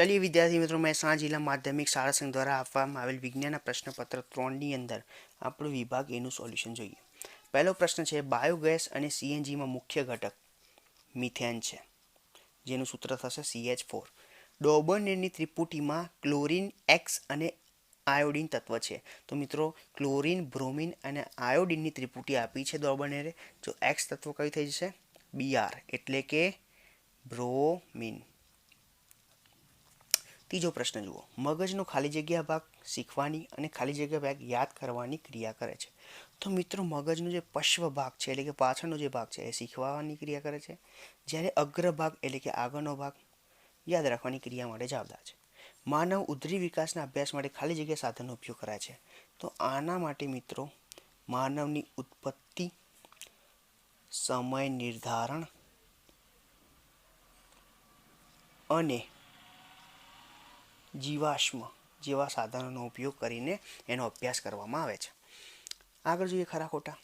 ચલીએ વિદ્યાર્થી મિત્રો મહેસાણા જિલ્લા માધ્યમિક શાળા સંઘ દ્વારા આપવામાં આવેલ વિજ્ઞાનના પ્રશ્નપત્ર ત્રણની અંદર આપણો વિભાગ એનું સોલ્યુશન જોઈએ. પહેલો પ્રશ્ન છે, બાયોગેસ અને સીએનજીમાં મુખ્ય ઘટક મિથેન છે. જેનું સૂત્ર થશે સીએચ ફોર. ડોબરનેરની ત્રિપુટીમાં ક્લોરીન એક્સ અને આયોડિન તત્વ છે. તો મિત્રો, ક્લોરીન, બ્રોમિન અને આયોડિનની ત્રિપુટી આપી છે ડોબરનેરે જો એક્સ તત્વ કયું થઈ જશે? બીઆર એટલે કે બ્રોમિન. ત્રીજો પ્રશ્ન જુઓ. મગજનો ખાલી જગ્યા ભાગ શીખવાની અને ખાલી જગ્યા ભાગ યાદ કરવાની ક્રિયા કરે છે. તો મિત્રો, મગજનો જે પશ્વ ભાગ છે, એટલે કે પાછળનો જે ભાગ છે, એ શીખવાની ક્રિયા કરે છે. જ્યારે અગ્ર ભાગ, એટલે કે આગળનો ભાગ, યાદ રાખવાની ક્રિયા માટે જવાબદાર છે. માનવ ઉધરી વિકાસના અભ્યાસ માટે ખાલી જગ્યા સાધનનો ઉપયોગ કરાય છે. તો આના માટે મિત્રો, માનવની ઉત્પત્તિ, સમય નિર્ધારણ અને જીવાશ્મ જેવા સાધનોનો ઉપયોગ કરીને એનો અભ્યાસ કરવામાં આવે છે. આગળ જોઈએ ખરા ખોટા.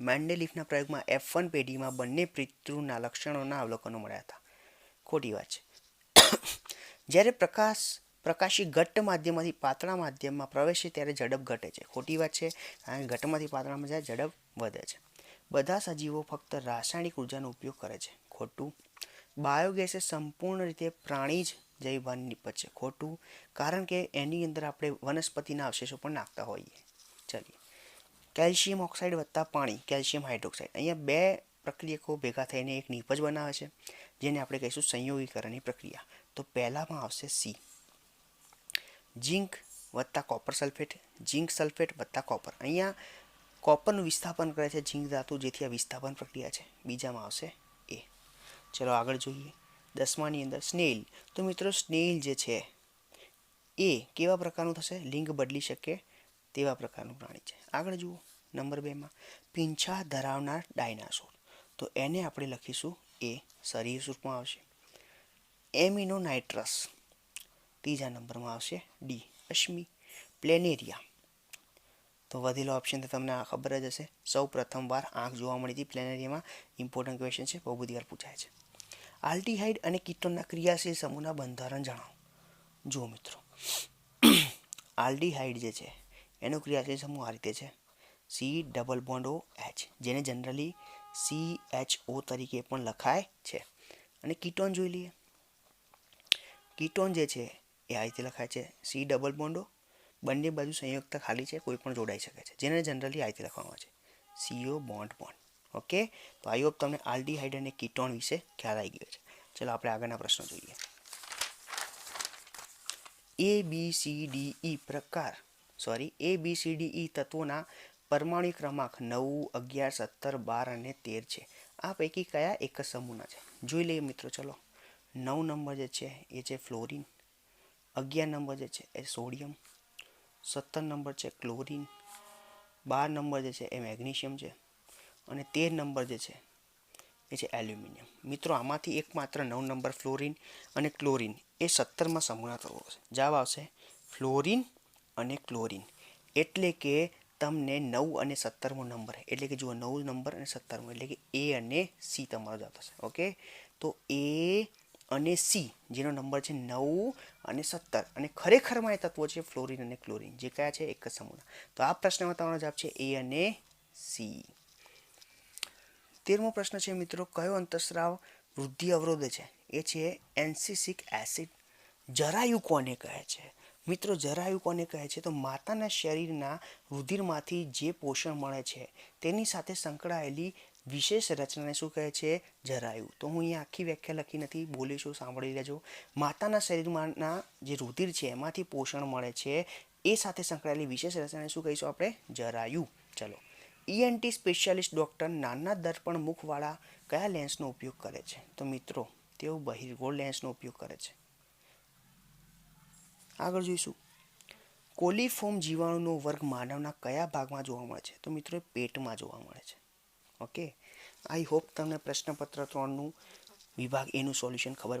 મેન્ડેલિફના પ્રયોગમાં એફ વન પેઢીમાં બંને પિતૃના લક્ષણોના અવલોકનો મળ્યા હતા. ખોટી વાત છે. જ્યારે પ્રકાશ, પ્રકાશી ઘટ્ટ માધ્યમમાંથી પાતળા માધ્યમમાં પ્રવેશે ત્યારે ઝડપ ઘટે છે. ખોટી વાત છે, કારણ કે ઘટ્ટમાંથી પાતળામાં જાય ઝડપ વધે છે. બધા સજીવો ફક્ત રાસાયણિક ઉર્જાનો ઉપયોગ કરે છે. ખોટું. બાયોગેસ સંપૂર્ણ રીતે પ્રાણી જ જૈવભાન નિપજ છે ખોટું. કારણ કે એની અંદર આપણે વનસ્પતિના અવશેષો પણ નાખતા હોઈએ. ચલીએ. કેલ્શિયમ ઓક્સાઇડ વત્તા પાણી, કેલ્શિયમ હાઇડ્રોક્સાઇડ. અહીંયા બે પ્રક્રિયકો ભેગા થઈને એક નિપજ બનાવે છે, જેને આપણે કહીશું સંયોગીકરણની પ્રક્રિયા. તો પહેલામાં આવશે સી. ઝીંક વત્તા કોપર સલ્ફેટ, ઝીંક સલ્ફેટ વત્તા કોપર. અહીંયા કોપરનું વિસ્થાપન કરે છે ઝીંક ધાતુ, જેથી આ વિસ્થાપન પ્રક્રિયા છે. બીજામાં આવશે એ. ચલો આગળ જોઈએ. દસમાની અંદર સ્નેલ. તો મિત્રો સ્નેલ જે છે, એ કેવા પ્રકારનું થશે? લિંગ બદલી શકે તેવા પ્રકારનું પ્રાણી છે. આગળ જુઓ, નંબર બેમાં પીંછા ધરાવનાર ડાયનાસોર. તો એને આપણે લખીશું, એ શરીર સ્વરૂપમાં આવશે. એમિનો નાઇટ્રસ ત્રીજા નંબરમાં આવશે, ડી, અશ્મી. પ્લેનેરિયા. તો વધેલો ઓપ્શન તો તમને આ ખબર જ હશે. સૌ પ્રથમવાર આંખ જોવા મળી હતી પ્લેનેરિયામાં ઇમ્પોર્ટન્ટ ક્વેશ્ચન છે. બહુ બધી વાર પૂછાય છે. આલ્ટીહાઇડ અને કીટોનના ક્રિયાશીલ સમૂહના બંધારણ જણાવો. જુઓ મિત્રો. આલ્ડીહાઇડ જે છે, એનો ક્રિયાશીલ સમૂહ આ રીતે છે. C double bond O H, જેને જનરલી સી એચ ઓ તરીકે પણ લખાય છે. અને કીટોન જોઈ લઈએ. કીટોન જે છે, એ આ રીતે લખાય છે. સી ડબલ બોન્ડો બંને બાજુ સંયુક્ત ખાલી છે, કોઈ પણ જોડાઈ શકે છે. જેને જનરલી આ રીતે લખવામાં આવે છે. CO bond bond. ઓકે? તો આઈ હોપ તમને આલ્ડીહાઇડ અને કીટોન વિશે ખ્યાલ આવી ગયો છે. ચલો આપણે આગળના પ્રશ્નો જોઈએ. એ બી સી ડી ઈ પ્રકાર sorry A B C D E તત્વોના પરમાણુ ક્રમાંક નવ, અગિયાર, સત્તર, બાર અને તેર છે. આ પૈકી કયા એક જ સમૂહના છે? જોઈ લઈએ મિત્રો, ચલો. નવ નંબર જે છે, એ છે ફ્લોરિન. અગિયાર નંબર જે છે, એ સોડિયમ. સત્તર નંબર છે ક્લોરિન. બાર નંબર જે છે, એ મેગ્નેશિયમ છે. અને તેર નંબર જે છે, એ છે એલ્યુમિનિયમ. મિત્રો, આમાંથી એકમાત્ર નવ નંબર ફ્લોરિન અને ક્લોરિન. એ સત્તરમાં સમૂહના થવો છે. જવાબ આવશે ફ્લોરિન અને ક્લોરિન. એટલે કે તમને નવ અને સત્તરમો નંબર એટલે કે જુઓ, નવ નંબર અને સત્તરમો. એટલે કે એ અને સી તમારો જવાબ થશે. ઓકે? તો એ અને સી, જેનો નંબર છે નવ અને સત્તર. અને ખરેખરમાં એ તત્વો છે ફ્લોરિન અને ક્લોરિન. જે કયા છે? એક જ સમૂહના. તો આ પ્રશ્નમાં તમારો જવાબ છે એ અને સી. તેરમો પ્રશ્ન છે મિત્રો, કયો અંતસ્રાવ વૃદ્ધિ અવરોધ છે? એ છે એન્સિસિક એસિડ. જરાયુ કોને કહે છે? મિત્રો, જરાયુ કોને કહે છે? તો માતાના શરીરના રુધિરમાંથી જે પોષણ મળે છે, તેની સાથે સંકળાયેલી વિશેષ રચનાને શું કહે છે? જરાયુ. તો હું અહીંયા આખી વ્યાખ્યા લખી નથી બોલીશું સાંભળી લેજો. માતાના શરીરમાંના જે રુધિર છે, એમાંથી પોષણ મળે છે, એ સાથે સંકળાયેલી વિશેષ રચનાને શું કહીશું આપણે? જરાયુ. ચલો. ઈએનટી સ્પેશિયાલિસ્ટ ડૉક્ટર નાના દર્પણ મુખવાળા કયા લેન્સનો ઉપયોગ કરે છે? તો મિત્રો, તેઓ બહિર્ગોળ લેન્સનો ઉપયોગ કરે છે. આગળ જોઈશું. કોલિફોર્મ જીવાણુનો વર્ગ માનવના કયા ભાગમાં જોવા મળે છે? તો મિત્રો પેટમાં જોવા મળે છે. ઓકે? આઈ હોપ તમને પ્રશ્નપત્ર ત્રણનું વિભાગ એનું સોલ્યુશન ખબર પડી